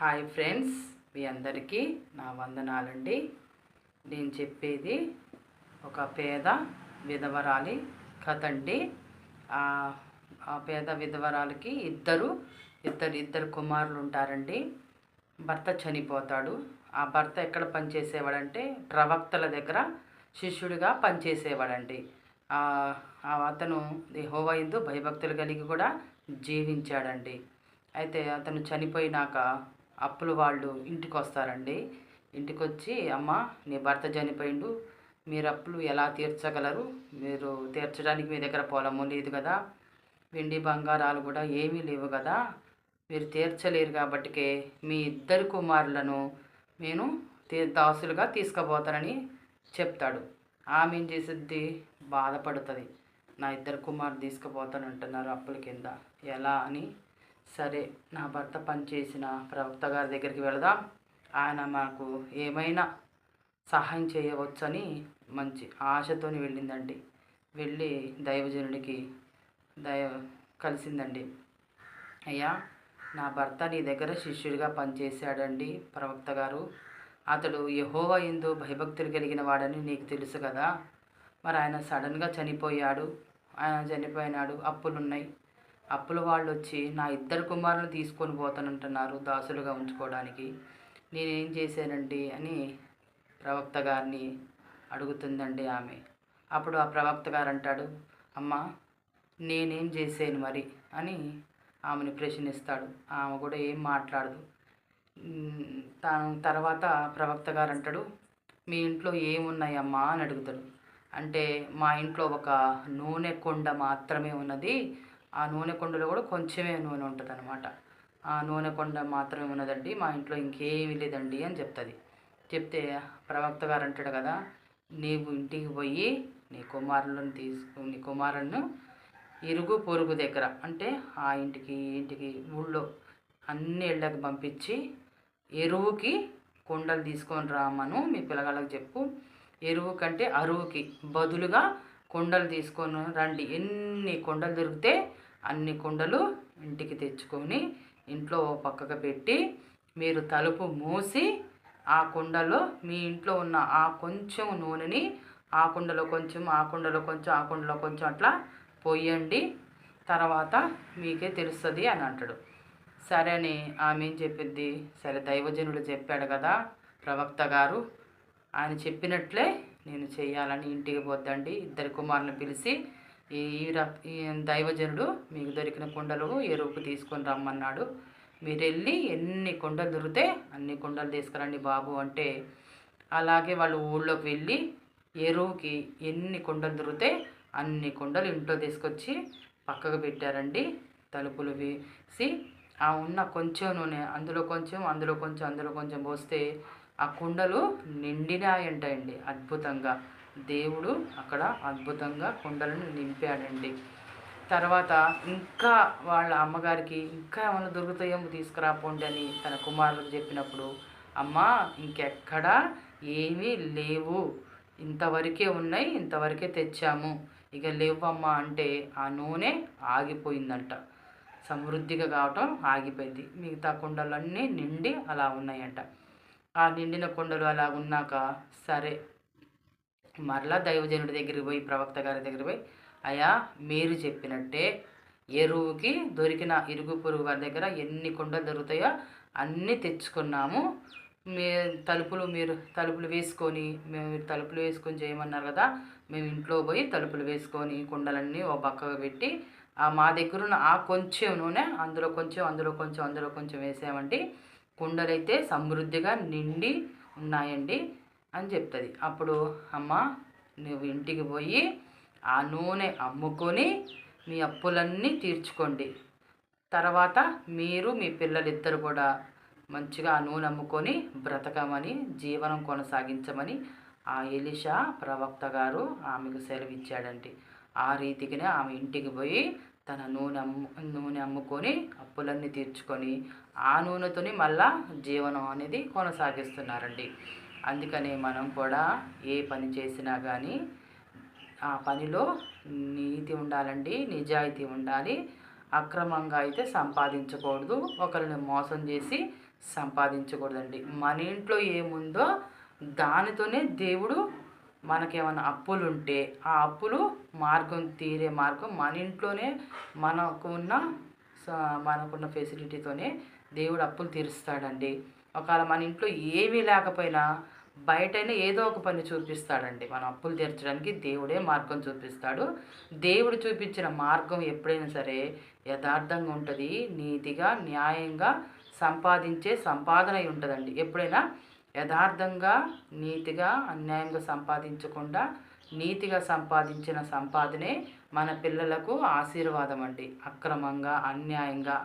Hi friends మీ అందరికీ నా వందనాలండి. నేను చెప్పేది ఒక పేద విధవరాలి కథ అండి ఆ పేద విధవరాలకి ఇద్దరు ఇద్దరు ఇద్దరు కుమారులు ఉంటారండి. భర్త చనిపోతాడు. ఆ భర్త ఎక్కడ పనిచేసేవాడంటే ప్రవక్తల దగ్గర శిష్యుడిగా పనిచేసేవాడండి. అతను ఆ అతను హోవైందు భయభక్తులు కలిగి కూడా జీవించాడండి. అయితే అతను చనిపోయినాక అప్పులు వాళ్ళు ఇంటికి వస్తారండి ఇంటికి వచ్చి అమ్మ నీ భర్త చనిపోయిండు. మీరు అప్పులు ఎలా తీర్చగలరు? మీరు తీర్చడానికి మీ దగ్గర పొలము లేదు కదా. వెండి బంగారాలు కూడా ఏమీ లేవు కదా. మీరు తీర్చలేరు కాబట్టికే మీ ఇద్దరు కుమారులను నేను దాసులుగా తీసుకుపోతానని చెప్తాడు. ఆమె ఏం చేసిద్ది? బాధపడుతుంది. నా ఇద్దరు కుమారులు తీసుకుపోతానంటున్నారు అప్పుల కింద. ఎలా అని సరే నా భర్త పనిచేసిన ప్రవక్త గారి దగ్గరికి వెళదాం. ఆయన మాకు ఏమైనా సహాయం చేయవచ్చని మంచి ఆశతోని వెళ్ళిందండి. వెళ్ళి దైవజనుడికి దైవ కలిసిందండి. అయ్యా నా భర్త నీ దగ్గర శిష్యుడిగా పనిచేశాడండి ప్రవక్త గారు. అతడు యహోవ ఎందు భయభక్తులు కలిగిన వాడని నీకు తెలుసు కదా. మరి ఆయన సడన్గా చనిపోయాడు. ఆయన చనిపోయినాడు. అప్పులున్నాయి. అప్పుల వాళ్ళు వచ్చి నా ఇద్దరు కుమారులు తీసుకొని పోతానంటున్నారు దాసులుగా ఉంచుకోవడానికి. నేనేం చేశానండి అని ప్రవక్త గారిని అడుగుతుందండి ఆమె. అప్పుడు ఆ ప్రవక్త గారు అంటాడు అమ్మా నేనేం చేశాను మరి? అని ఆమెను ప్రశ్నిస్తాడు. ఆమె కూడా ఏం మాట్లాడదు. ఉమ్, తాను తర్వాత ప్రవక్త గారు అంటాడు మీ ఇంట్లో ఏమున్నాయమ్మా? అని అడుగుతాడు. అంటే మా ఇంట్లో ఒక నూనె కొండ మాత్రమే ఉన్నది. ఆ నూనె కొండలో కూడా కొంచెమే నూనె ఉంటుంది అనమాట ఆ నూనె కొండ మాత్రమే ఉన్నదండి మా ఇంట్లో ఇంకేమీ లేదండి అని చెప్తుంది. చెప్తే ప్రవక్త గారు అంటాడు కదా నీవు ఇంటికి పోయి నీ కుమారులను తీసుకు నీ కుమారులను ఇరుగు పొరుగు దగ్గర అంటే ఆ ఇంటికి ఇంటికి ఊళ్ళో అన్ని ఇళ్ళకి పంపించి ఎరువుకి కుండలు తీసుకొని రామను మీ పిల్లగాళ్ళకి చెప్పు. ఎరువు కంటే అరువుకి బదులుగా కొండలు తీసుకొని రండి. ఎన్ని కొండలు దొరికితే అన్ని కుండలు ఇంటికి తెచ్చుకొని ఇంట్లో ఓ పక్కకు పెట్టి మీరు తలుపు మూసి ఆ కుండలో మీ ఇంట్లో ఉన్న ఆ కొంచెం నూనెని ఆ కుండలో కొంచెం ఆ కుండలో కొంచెం ఆ కుండలో కొంచెం అట్లా పోయండి. తర్వాత మీకే తెలుస్తుంది అని అంటాడు. సరే అని ఆమె ఏం చెప్పింది? సరే దైవజనుడు చెప్పాడు కదా ప్రవక్త గారు ఆయన చెప్పినట్లే నేను చేయాలని ఇంటికి పోద్దండి. ఇద్దరు కుమారులను పిలిచి ఈ ఈ దైవజనుడు మీకు దొరికిన కుండలు ఎరువుకు తీసుకొని రమ్మన్నాడు. మీరు వెళ్ళి ఎన్ని కుండలు దొరికితే అన్ని కుండలు తీసుకురండి బాబు అంటే. అలాగే వాళ్ళు ఊళ్ళోకి వెళ్ళి ఎరువుకి ఎన్ని కుండలు దొరికితే అన్ని కుండలు ఇంట్లో తీసుకొచ్చి పక్కకు పెట్టారండి. తలుపులు వేసి ఆ ఉన్న కొంచెం నూనె అందులో కొంచెం అందులో కొంచెం అందులో కొంచెం పోస్తే ఆ కుండలు నిండినాయంటండి అద్భుతంగా. దేవుడు అక్కడ అద్భుతంగా కుండలను నింపాడండి. తర్వాత ఇంకా వాళ్ళ అమ్మగారికి ఇంకా ఏమైనా దొరుకుతాయేమో తీసుకురాపోండి అని తన కుమారులకు చెప్పినప్పుడు అమ్మా ఇంకెక్కడా ఏమీ లేవు. ఇంతవరకే ఉన్నాయి ఇంతవరకే తెచ్చాము. ఇక లేవమ్మ అంటే ఆ నూనె ఆగిపోయిందంట. సమృద్ధిగా కావటం ఆగిపోయింది. మిగతా కుండలన్నీ నిండి అలా ఉన్నాయంట. ఆ నిండిన కుండలు అలా ఉన్నాక సరే మరలా దైవజనుడి దగ్గరికి పోయి ప్రవక్త గారి దగ్గర పోయి అయా మీరు చెప్పినట్టే ఎరువుకి దొరికిన ఇరుగు పొరుగు వారి దగ్గర ఎన్ని కుండలు దొరుకుతాయో అన్నీ తెచ్చుకున్నాము. మీ తలుపులు మీరు తలుపులు వేసుకొని మేము తలుపులు వేసుకొని చేయమన్నారు కదా మేము ఇంట్లో పోయి తలుపులు వేసుకొని కుండలన్నీ ఓ పక్కకు పెట్టి మా దగ్గర ఉన్న ఆ కొంచెం నూనె అందులో కొంచెం అందులో కొంచెం అందులో కొంచెం వేసామండి కుండలైతే సమృద్ధిగా నిండి ఉన్నాయండి. అని చెప్తుంది. అప్పుడు అమ్మ నువ్వు ఇంటికి పోయి ఆ నూనె అమ్ముకొని మీ అప్పులన్నీ తీర్చుకోండి. తర్వాత మీరు మీ పిల్లలిద్దరు కూడా మంచిగా ఆ నూనె అమ్ముకొని బ్రతకమని జీవనం కొనసాగించమని ఆ ఎలిషా ప్రవక్త గారు ఆమెకు సెలవిచ్చాడండి. ఆ రీతికినే ఆమె ఇంటికి పోయి తన నూనె అమ్ము నూనె అమ్ముకొని అప్పులన్నీ తీర్చుకొని ఆ నూనెతోని మళ్ళా జీవనం అనేది కొనసాగిస్తున్నారండి. అందుకనే మనం కూడా ఏ పని చేసినా కానీ ఆ పనిలో నీతి ఉండాలండి నిజాయితీ ఉండాలి. అక్రమంగా అయితే సంపాదించకూడదు. ఒకరిని మోసం చేసి సంపాదించకూడదండి. మన ఇంట్లో ఏముందో దానితోనే దేవుడు మనకేమైనా అప్పులు ఉంటే ఆ అప్పులు మార్గం తీరే మార్గం మన ఇంట్లోనే మనకున్న మనకున్న ఫెసిలిటీతోనే దేవుడు అప్పులు తీరుస్తాడండి. ఒకవేళ మన ఇంట్లో ఏమీ లేకపోయినా బయటనే ఏదో ఒక పని చూపిస్తాడండి. మనం అప్పులు తీర్చడానికి దేవుడే మార్గం చూపిస్తాడు. దేవుడు చూపించిన మార్గం ఎప్పుడైనా సరే యథార్థంగా ఉంటుంది. నీతిగా న్యాయంగా సంపాదించే సంపాదన ఉంటుందండి. ఎప్పుడైనా యథార్థంగా నీతిగా అన్యాయంగా సంపాదించకుండా నీతిగా సంపాదించిన సంపాదనే మన పిల్లలకు ఆశీర్వాదం అండి. అక్రమంగా అన్యాయంగా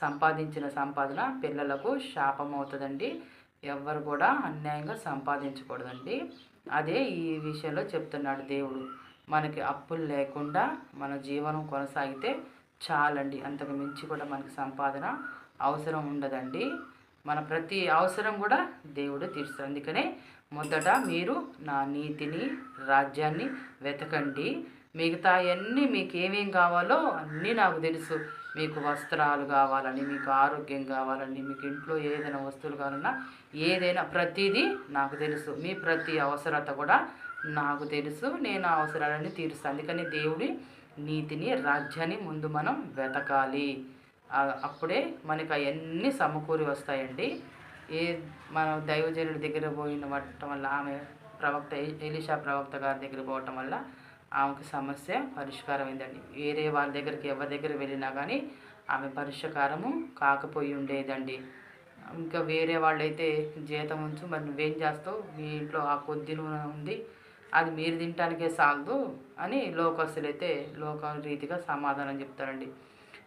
సంపాదించిన సంపాదన పిల్లలకు శాపం అవుతుందండి ఎవ్వరు కూడా అన్యాయంగా సంపాదించకూడదండి. అదే ఈ విషయంలో చెప్తున్నాడు దేవుడు. మనకి అప్పులు లేకుండా మన జీవనం కొనసాగితే చాలండి. అంతకు మించి కూడా మనకి సంపాదన అవసరం ఉండదండి. మన ప్రతి అవసరం కూడా దేవుడు తీరుస్తాడు. అందుకనే మొదట మీరు నా నీతిని రాజ్యాన్ని వెతకండి. మిగతా అన్నీ మీకు ఏమేం కావాలో అన్నీ నాకు తెలుసు. మీకు వస్త్రాలు కావాలని మీకు ఆరోగ్యం కావాలని మీకు ఇంట్లో ఏదైనా వస్తువులు కావాలన్నా ఏదైనా ప్రతిదీ నాకు తెలుసు. మీ ప్రతి అవసరత కూడా నాకు తెలుసు. నేను ఆ అవసరాలన్నీ తీరుస్తాను. అందుకని దేవుడి నీతిని రాజ్యాన్ని ముందు మనం వెతకాలి. అప్పుడే మనకు అవన్నీ సమకూరి వస్తాయండి. ఏ మనం దైవజనుడి దగ్గర పోయిన వల్ల ఆమె ప్రవక్త ఎలిషా ప్రవక్త గారి దగ్గర పోవటం వల్ల ఆమెకు సమస్య పరిష్కారం అయిందండి వేరే వాళ్ళ దగ్గరికి ఎవరి దగ్గర వెళ్ళినా కానీ ఆమె పరిష్కారము కాకపోయి ఉండేదండి. ఇంకా వేరే వాళ్ళైతే జీతం ఉంచు మరి నువ్వేం చేస్తావు? మీ ఇంట్లో ఆ కొద్ది నూనె ఉంది అది మీరు తినటానికే సాగదు అని లోకస్తులైతే లోక రీతిగా సమాధానం చెప్తారండి.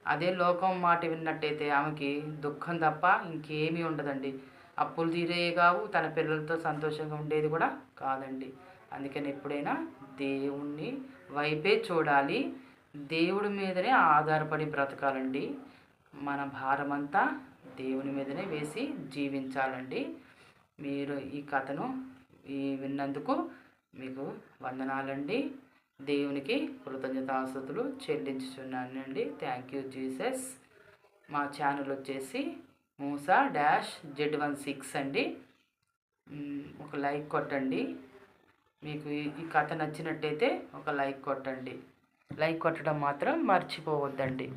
అదే లోకం మాట విన్నట్టయితే ఆమెకి దుఃఖం తప్ప ఇంకేమీ ఉండదండి. అప్పులు తీరే కావు తన పిల్లలతో సంతోషంగా ఉండేది కూడా కాదండి. అందుకని ఎప్పుడైనా దేవుణ్ణి వైపే చూడాలి. దేవుడి మీదనే ఆధారపడి బ్రతకాలండి. మన భారమంతా దేవుని మీదనే వేసి జీవించాలండి. మీరు ఈ కథను ఈ విన్నందుకు మీకు వందనాలండి. దేవునికి కృతజ్ఞతాస్తుతులు చెల్లించుచున్నానండి. థ్యాంక్ యూ జీసస్ మా ఛానల్ వచ్చేసి Moosa dash Z one six అండి. ఒక లైక్ కొట్టండి. మీకు ఈ కథ నచ్చినట్టయితే ఒక లైక్ కొట్టండి. లైక్ కొట్టడం మాత్రం మర్చిపోవద్దండి.